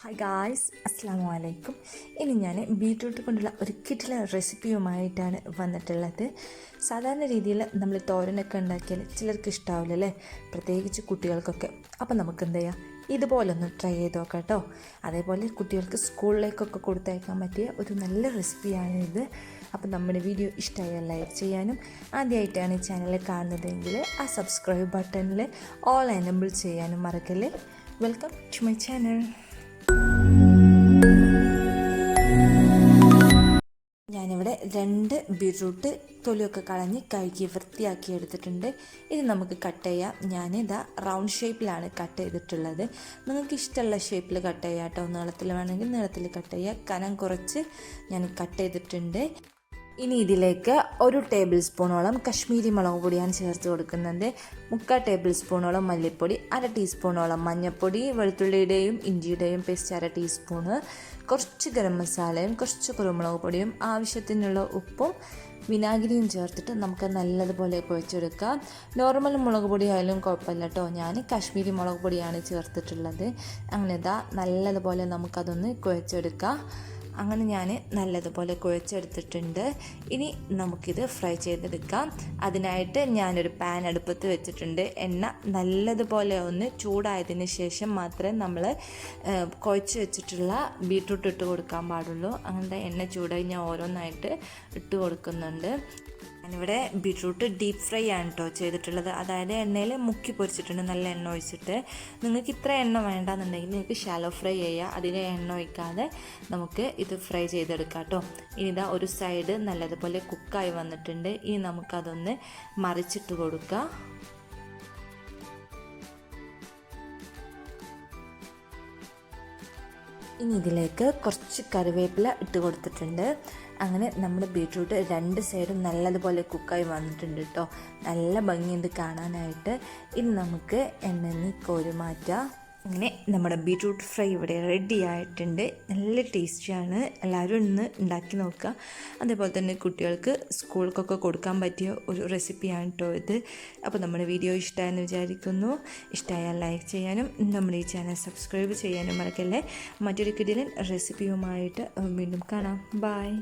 Hi guys അസ്സാം വലൈക്കും ഇനി ഞാൻ ബീട്രൂട്ട് കൊണ്ടുള്ള ഒരു കിറ്റില റെസിപ്പിയുമായിട്ടാണ് വന്നിട്ടുള്ളത്. സാധാരണ രീതിയിൽ നമ്മൾ തോരനൊക്കെ ഉണ്ടാക്കിയാൽ ചിലർക്ക് ഇഷ്ടാവില്ല അല്ലേ പ്രത്യേകിച്ച് കുട്ടികൾക്കൊക്കെ. അപ്പം നമുക്ക് എന്ത് ചെയ്യാം? ഇതുപോലെ ഒന്ന് ട്രൈ ചെയ്ത് നോക്കാം കേട്ടോ അതേപോലെ കുട്ടികൾക്ക് സ്കൂളിലേക്കൊക്കെ കൊടുത്തയക്കാൻ പറ്റിയ ഒരു നല്ല റെസിപ്പിയാണ് ഇത്. അപ്പം നമ്മുടെ വീഡിയോ ഇഷ്ടമായി ലൈക്ക് ചെയ്യാനും ആദ്യമായിട്ടാണ് ചാനൽ കാണുന്നതെങ്കിൽ ആ സബ്സ്ക്രൈബ് ബട്ടണിൽ ഓൾ എനബിൾ ചെയ്യാനും മറക്കല്ലേ? വെൽക്കം ടു മൈ ചാനൽ രണ്ട് ബീട്രൂട്ട് തൊലിയൊക്കെ കളഞ്ഞ് കഴുകി വൃത്തിയാക്കി എടുത്തിട്ടുണ്ട്. ഇത് നമുക്ക് കട്ട് ചെയ്യാം. ഞാനിതാ റൗണ്ട് ഷേപ്പിലാണ് കട്ട് ചെയ്തിട്ടുള്ളത്. നിങ്ങൾക്ക് ഇഷ്ടമുള്ള ഷേപ്പിൽ കട്ട് ചെയ്യാം കേട്ടോ. നീളത്തിൽ വേണമെങ്കിൽ നീളത്തിൽ കട്ട് ചെയ്യുക കനം കുറച്ച് ഞാൻ കട്ട് ചെയ്തിട്ടുണ്ട്. ഇനി ഇതിലേക്ക് ഒരു ടേബിൾ സ്പൂണോളം കശ്മീരി മുളക് പൊടിയാണ് ചേർത്ത് കൊടുക്കുന്നത് മുക്കാൽ ടേബിൾ സ്പൂണോളം മല്ലിപ്പൊടി അര ടീസ്പൂണോളം മഞ്ഞൾപ്പൊടി വെളുത്തുള്ളിയുടെയും ഇഞ്ചിയുടെയും പേസ്റ്റ് അര ടീസ്പൂണ് കുറച്ച് ഗരം മസാലയും കുറച്ച് കുരുമുളക് പൊടിയും ആവശ്യത്തിനുള്ള ഉപ്പും വിനാഗിരിയും ചേർത്തിട്ട് നമുക്ക് നല്ലതുപോലെ കുഴച്ചെടുക്കാം. നോർമൽ മുളക് പൊടി ആയാലും കുഴപ്പമില്ല കേട്ടോ. ഞാൻ കാശ്മീരി മുളക് പൊടിയാണ് ചേർത്തിട്ടുള്ളത്. അങ്ങനെ ഇതാ നല്ലതുപോലെ നമുക്കതൊന്ന് കുഴച്ചെടുക്കാം. അങ്ങനെ ഞാൻ നല്ലതുപോലെ കുഴച്ചെടുത്തിട്ടുണ്ട്. ഇനി നമുക്കിത് ഫ്രൈ ചെയ്തെടുക്കാം. അതിനായിട്ട് ഞാനൊരു പാൻ അടുപ്പത്ത് വെച്ചിട്ടുണ്ട്. എണ്ണ നല്ലതുപോലെ ഒന്ന് ചൂടായതിന് ശേഷം മാത്രമേ നമ്മൾ കുഴച്ച് വെച്ചിട്ടുള്ള ബീട്രൂട്ട് ഇട്ട് കൊടുക്കാൻ പാടുള്ളൂ. അങ്ങനത്തെ എണ്ണ ചൂടായി ഞാൻ ഓരോന്നായിട്ട് ഇട്ട് കൊടുക്കുന്നുണ്ട്. ഞാനിവിടെ ബീട്രൂട്ട് ഡീപ്പ് ഫ്രൈ ആണ് കേട്ടോ ചെയ്തിട്ടുള്ളത്. അതായത് എണ്ണയിൽ മുക്കി പൊരിച്ചിട്ടുണ്ട് നല്ല എണ്ണ ഒഴിച്ചിട്ട്. നിങ്ങൾക്ക് ഇത്ര എണ്ണ വേണ്ടാന്നുണ്ടെങ്കിൽ നിങ്ങൾക്ക് ഷാലോ ഫ്രൈ ചെയ്യുക അതിൽ എണ്ണ ഒഴിക്കാതെ നമുക്ക് ഇത് ഫ്രൈ ചെയ്തെടുക്കാം കേട്ടോ ഇനി ഇതാ ഒരു സൈഡ് നല്ലതുപോലെ കുക്കായി വന്നിട്ടുണ്ട്. ഇനി നമുക്കതൊന്ന് മറിച്ചിട്ട് കൊടുക്കാം. ഇനി ഇതിലേക്ക് കുറച്ച് കറിവേപ്പില ഇട്ട് കൊടുത്തിട്ടുണ്ട്. അങ്ങനെ നമ്മുടെ ബീട്രൂട്ട് രണ്ട് സൈഡും നല്ലതുപോലെ കുക്കായി വന്നിട്ടുണ്ട് കേട്ടോ നല്ല ഭംഗിയുണ്ട് കാണാനായിട്ട്. ഇനി നമുക്ക് എണ്ണ കോരി മാറ്റാം. അങ്ങനെ നമ്മുടെ ബീട്രൂട്ട് ഫ്രൈ ഇവിടെ റെഡി ആയിട്ടുണ്ട്. നല്ല ടേസ്റ്റിയാണ് എല്ലാവരും ഇന്ന് ഉണ്ടാക്കി നോക്കുക. അതേപോലെ തന്നെ കുട്ടികൾക്ക് സ്കൂൾക്കൊക്കെ കൊടുക്കാൻ പറ്റിയ ഒരു റെസിപ്പിയാണ് കേട്ടോ ഇത്. അപ്പോൾ നമ്മുടെ വീഡിയോ ഇഷ്ടമായെന്ന് വിചാരിക്കുന്നു. ഇഷ്ടമായാൽ ലൈക്ക് ചെയ്യാനും നമ്മുടെ ഈ ചാനൽ സബ്സ്ക്രൈബ് ചെയ്യാനും മറക്കല്ലേ. മറ്റൊരു കിടിലൻ റെസിപ്പിയുമായിട്ട് വീണ്ടും കാണാം. ബായ്